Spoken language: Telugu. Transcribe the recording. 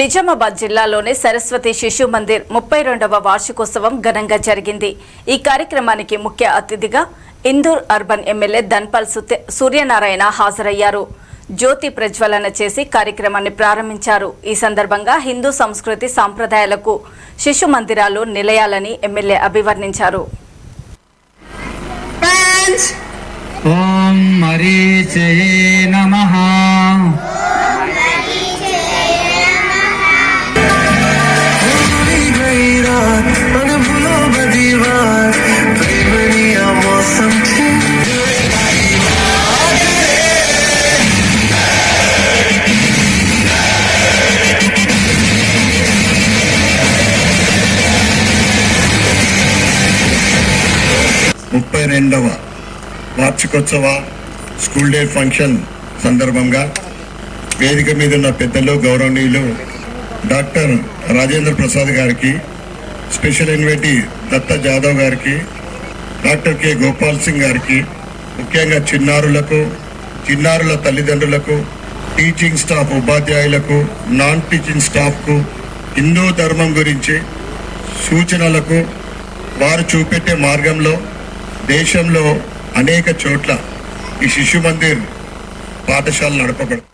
నిజామాబాద్ జిల్లాలోని సరస్వతి శిశు మందిర్ ముప్పై రెండవ వార్షికోత్సవం ఘనంగా జరిగింది. ఈ కార్యక్రమానికి ముఖ్య అతిథిగా ఇందూర్ అర్బన్ ఎమ్మెల్యే ధన్పాల్ సూర్యనారాయణ హాజరయ్యారు. జ్యోతి ప్రజ్వలన చేసి కార్యక్రమాన్ని ప్రారంభించారు. ఈ సందర్భంగా హిందూ సంస్కృతి సాంప్రదాయాలకు శిశు మందిరాలు నిలయాలని ఎమ్మెల్యే అభివర్ణించారు. ఓం ముప్పై రెండవ వార్షికోత్సవ స్కూల్ డే ఫంక్షన్ సందర్భంగా వేదిక మీద ఉన్న పెద్దలు గౌరవనీయులు డాక్టర్ రాజేంద్ర ప్రసాద్ గారికి స్పెషల్ ఇన్వైటీ దత్త జాదవ్ గారికి డాక్టర్ కె గోపాల్ సింగ్ గారికి ముఖ్యంగా చిన్నారులకు చిన్నారుల తల్లిదండ్రులకు టీచింగ్ స్టాఫ్ ఉపాధ్యాయులకు నాన్ టీచింగ్ స్టాఫ్కు హిందూ ధర్మం గురించి సూచనలకు వారు చూపెట్టే మార్గంలో దేశంలో అనేక చోట్ల ఈ శిశు మందిర్ పాఠశాల నడపబడుతుంది